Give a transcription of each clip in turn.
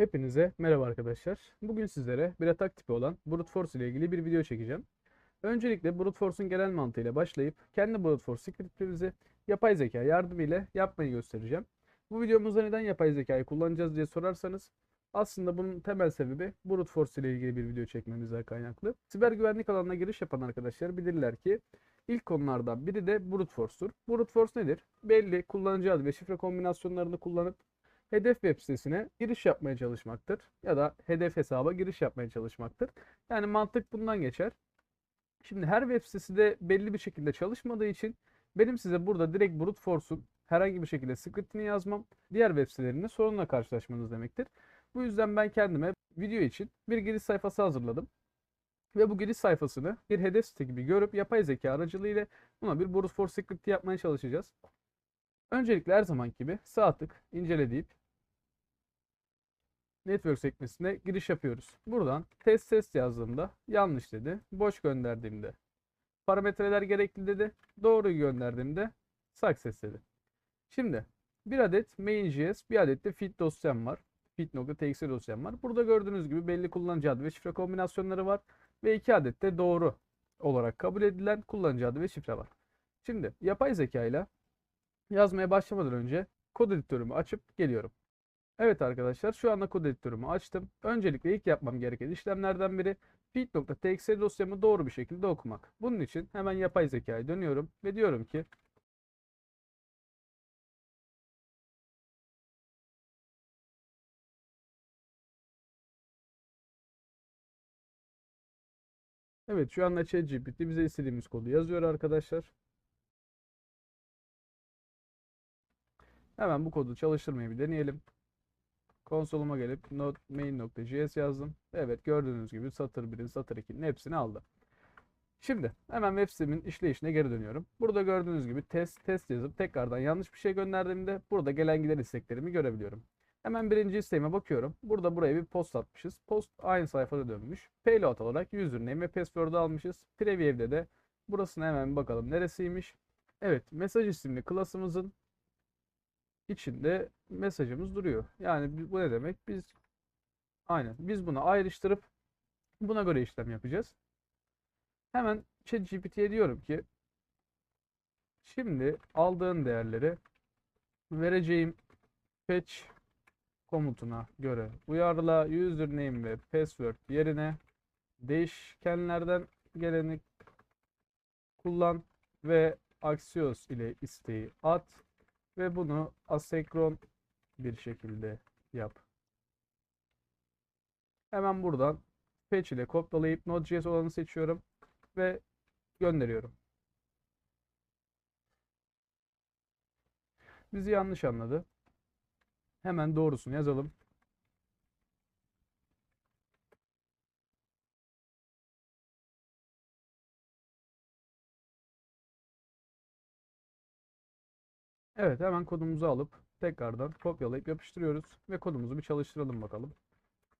Hepinize merhaba arkadaşlar. Bugün sizlere bir atak tipi olan Brute Force ile ilgili bir video çekeceğim. Öncelikle Brute Force'un genel mantığıyla başlayıp kendi Brute Force scriptimizi yapay zeka yardımıyla yapmayı göstereceğim. Bu videomuzda neden yapay zekayı kullanacağız diye sorarsanız aslında bunun temel sebebi Brute Force ile ilgili bir video çekmemizden kaynaklı. Siber güvenlik alanına giriş yapan arkadaşlar bilirler ki ilk konulardan biri de Brute Force'tur. Brute Force nedir? Belli kullanıcı adı ve şifre kombinasyonlarını kullanıp hedef web sitesine giriş yapmaya çalışmaktır. Ya da hedef hesaba giriş yapmaya çalışmaktır. Yani mantık bundan geçer. Şimdi her web sitesi de belli bir şekilde çalışmadığı için benim size burada direkt brute force'un herhangi bir şekilde scriptini yazmam diğer web sitelerinde sorunla karşılaşmanız demektir. Bu yüzden ben kendime video için bir giriş sayfası hazırladım. Ve bu giriş sayfasını bir hedef site gibi görüp yapay zeka aracılığıyla buna bir brute force scripti yapmaya çalışacağız. Öncelikle her zaman gibi sağ tık incele deyip Network sekmesine giriş yapıyoruz. Buradan test test yazdığımda yanlış dedi. Boş gönderdiğimde parametreler gerekli dedi. Doğru gönderdiğimde success dedi. Şimdi bir adet main.js bir adet de feed dosyam var. feed.txt dosyam var. Burada gördüğünüz gibi belli kullanıcı adı ve şifre kombinasyonları var. Ve iki adet de doğru olarak kabul edilen kullanıcı adı ve şifre var. Şimdi yapay zeka ile yazmaya başlamadan önce kod editörümü açıp geliyorum. Evet arkadaşlar şu anda kod editörümü açtım. Öncelikle ilk yapmam gereken işlemlerden biri feed.txt dosyamı doğru bir şekilde okumak. Bunun için hemen yapay zekaya dönüyorum ve diyorum ki Evet şu anda ChatGPT bize istediğimiz kodu yazıyor arkadaşlar. Hemen bu kodu çalıştırmayı bir deneyelim. Konsoluma gelip main.js yazdım. Evet gördüğünüz gibi satır 1'in satır 2'nin hepsini aldı. Şimdi hemen web sitemin işleyişine geri dönüyorum. Burada gördüğünüz gibi test test yazıp tekrardan yanlış bir şey gönderdiğimde burada gelen giden isteklerimi görebiliyorum. Hemen birinci isteğime bakıyorum. Burada buraya bir post atmışız. Post aynı sayfada dönmüş. Payload olarak username ve password'u almışız. Preview'de de burasına hemen bakalım neresiymiş. Evet mesaj isimli klasımızın içinde mesajımız duruyor. Yani bu ne demek? Biz aynen biz bunu ayrıştırıp buna göre işlem yapacağız. Hemen ChatGPT'ye diyorum ki şimdi aldığın değerleri vereceğim fetch komutuna göre uyarla username ve password yerine değişkenlerden geleni kullan ve Axios ile isteği at ve bunu asenkron bir şekilde yap. Hemen buradan fetch ile kopyalayıp Node.js olanı seçiyorum ve gönderiyorum. Bizi yanlış anladı. Hemen doğrusunu yazalım. Evet hemen kodumuzu alıp tekrardan kopyalayıp yapıştırıyoruz ve kodumuzu bir çalıştıralım bakalım.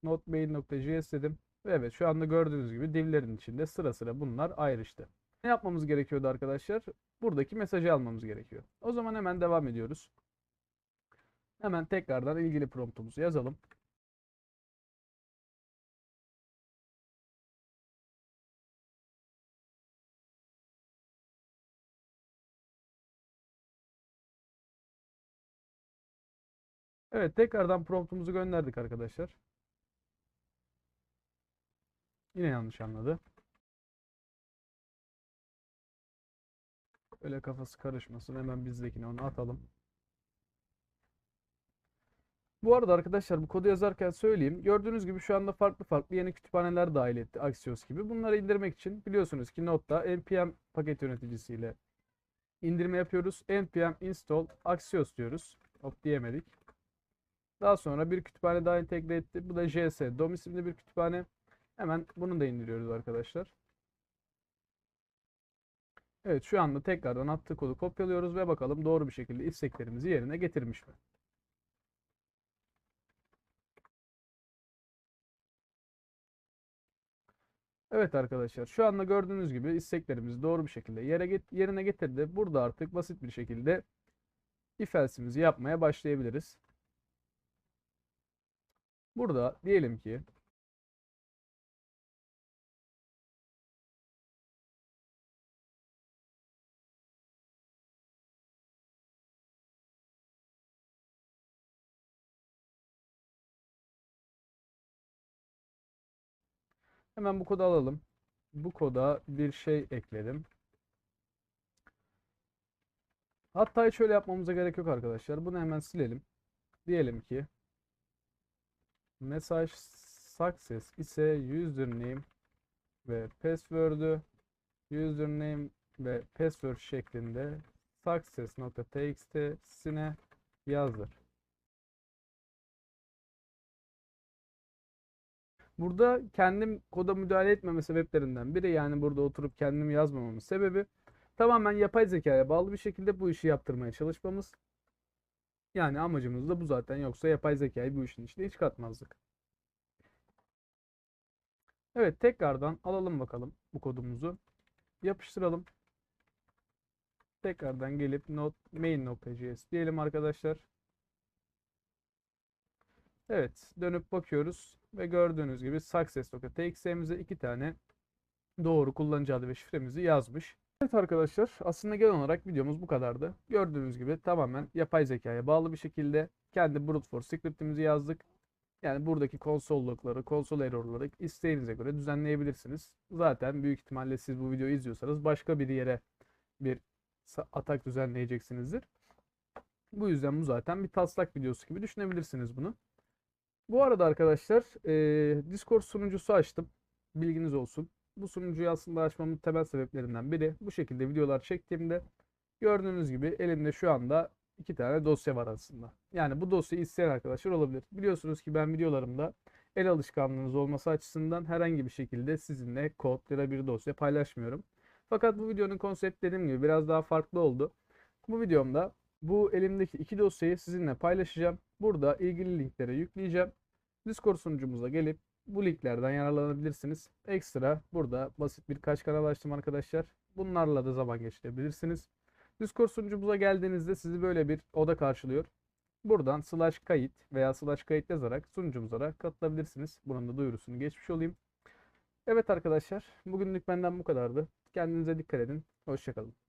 notemain.js dedim ve evet şu anda gördüğünüz gibi divlerin içinde sıra sıra bunlar ayrıştı. Ne yapmamız gerekiyordu arkadaşlar? Buradaki mesajı almamız gerekiyor. O zaman hemen devam ediyoruz. Hemen tekrardan ilgili promptumuzu yazalım. Evet tekrardan promptumuzu gönderdik arkadaşlar. Yine yanlış anladı. Öyle kafası karışmasın. Hemen bizdekini onu atalım. Bu arada arkadaşlar bu kodu yazarken söyleyeyim. Gördüğünüz gibi şu anda farklı farklı yeni kütüphaneler dahil etti Axios gibi. Bunları indirmek için biliyorsunuz ki Node'da npm paket yöneticisiyle indirme yapıyoruz. npm install Axios diyoruz. Hop diyemedik. Daha sonra bir kütüphane daha entegre etti. Bu da JS DOM isimli bir kütüphane. Hemen bunu da indiriyoruz arkadaşlar. Evet şu anda tekrardan attığı kodu kopyalıyoruz ve bakalım doğru bir şekilde isteklerimizi yerine getirmiş mi? Evet arkadaşlar şu anda gördüğünüz gibi isteklerimizi doğru bir şekilde yere get yerine getirdi. Burada artık basit bir şekilde if else'imizi yapmaya başlayabiliriz. Burada diyelim ki Hemen bu kodu alalım. Bu koda bir şey ekledim. Hatta hiç şöyle yapmamıza gerek yok arkadaşlar. Bunu hemen silelim. Diyelim ki mesaj success ise username ve password'ü username ve password şeklinde success.txt'sine yazdır. Burada kendim koda müdahale etmeme sebeplerinden biri yani burada oturup kendim yazmamamın sebebi tamamen yapay zekaya bağlı bir şekilde bu işi yaptırmaya çalışmamız. Yani amacımız da bu zaten yoksa yapay zekayı bu işin içine hiç katmazdık. Evet tekrardan alalım bakalım bu kodumuzu. Yapıştıralım. Tekrardan gelip not main.js diyelim arkadaşlar. Evet, dönüp bakıyoruz ve gördüğünüz gibi success.txt'mize iki tane doğru kullanıcı adı ve şifremizi yazmış. Evet arkadaşlar, aslında genel olarak videomuz bu kadardı. Gördüğünüz gibi tamamen yapay zekaya bağlı bir şekilde kendi brute force script'imizi yazdık. Yani buradaki konsollukları, konsol error'ları isteğinize göre düzenleyebilirsiniz. Zaten büyük ihtimalle siz bu videoyu izliyorsanız başka bir yere bir atak düzenleyeceksinizdir. Bu yüzden bu zaten bir taslak videosu gibi düşünebilirsiniz bunu. Bu arada arkadaşlar e, Discord sunucusu açtım. Bilginiz olsun. Bu sunucuyu aslında açmamın temel sebeplerinden biri bu şekilde videolar çektiğimde gördüğünüz gibi elimde şu anda iki tane dosya var aslında. Yani bu dosyayı isteyen arkadaşlar olabilir. Biliyorsunuz ki ben videolarımda el alışkanlığınız olması açısından herhangi bir şekilde sizinle kod da bir dosya paylaşmıyorum. Fakat bu videonun konsept dediğim gibi biraz daha farklı oldu. Bu videomda bu elimdeki iki dosyayı sizinle paylaşacağım. Burada ilgili linklere yükleyeceğim. Discord sunucumuza gelip bu linklerden yararlanabilirsiniz. Ekstra burada basit birkaç kanal açtım arkadaşlar. Bunlarla da zaman geçirebilirsiniz. Discord sunucumuza geldiğinizde sizi böyle bir oda karşılıyor. Buradan slash kayıt veya slash kayıt yazarak sunucumuza katılabilirsiniz. Bunun da duyurusunu geçmiş olayım. Evet arkadaşlar bugünlük benden bu kadardı. Kendinize dikkat edin. Hoşçakalın.